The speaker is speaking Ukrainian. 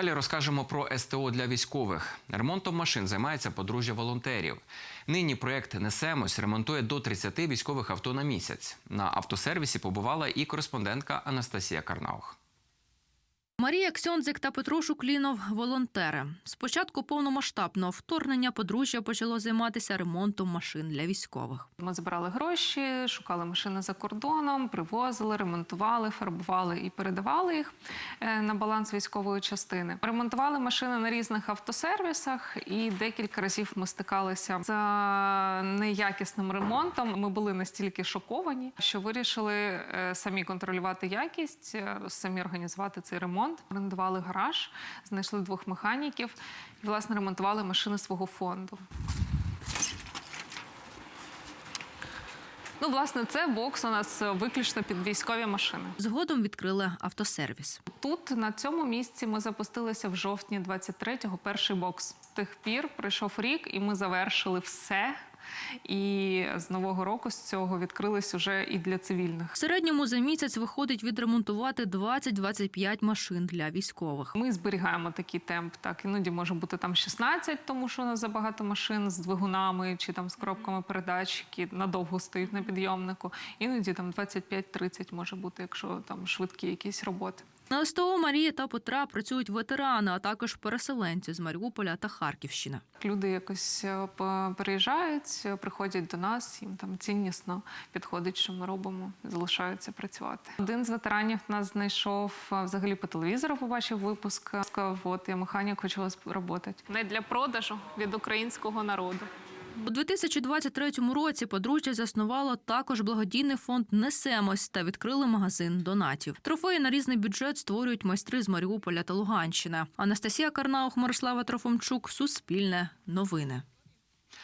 Далі розкажемо про СТО для військових. Ремонтом машин займається подружжя волонтерів. Нині проєкт Несемось ремонтує до 30 військових авто на місяць. На автосервісі побувала і кореспондентка Анастасія Карнаух. Марія Ксьондзик та Петро Шуклінов – волонтери. Спочатку повномасштабного вторгнення подружжя почало займатися ремонтом машин для військових. Ми збирали гроші, шукали машини за кордоном, привозили, ремонтували, фарбували і передавали їх е, на баланс військової частини. Ремонтували машини на різних автосервісах, і декілька разів ми стикалися з неякісним ремонтом. Ми були настільки шоковані, що вирішили е, самі контролювати якість, е, самі організувати цей ремонт. Орендували гараж, знайшли двох механіків і власне ремонтували машини свого фонду. Ну, власне, це бокс у нас виключно під військові машини. Згодом відкрили автосервіс. Тут на цьому місці ми запустилися в жовтні 23-го перший бокс. З тих пір пройшов рік, і ми завершили все. І з нового року з цього відкрились уже і для цивільних. В середньому за місяць виходить відремонтувати 20-25 машин для військових. Ми зберігаємо такий темп. Так іноді може бути там 16, тому що у нас забагато машин з двигунами чи там з коробками передач, які надовго стоять на підйомнику. Іноді там 25-30 може бути, якщо там швидкі якісь роботи. На СТО Марії та Петра працюють ветерани, а також переселенці з Маріуполя та Харківщини. Люди якось е, переїжджають, е, приходять до нас, їм там ціннісно підходить, що ми робимо, залишаються працювати. Один з ветеранів нас знайшов е, взагалі по телевізору, побачив випуск. Сказав, от я механік, хочу вас працювати. Не для продажу від українського народу. У 2023 році подружжя заснувало також благодійний фонд Несемось та відкрили магазин донатів. Трофеї на різний бюджет створюють майстри з Маріуполя та Луганщини. Анастасія Карнаух, Мирослава Трофомчук, Суспільне, Новини.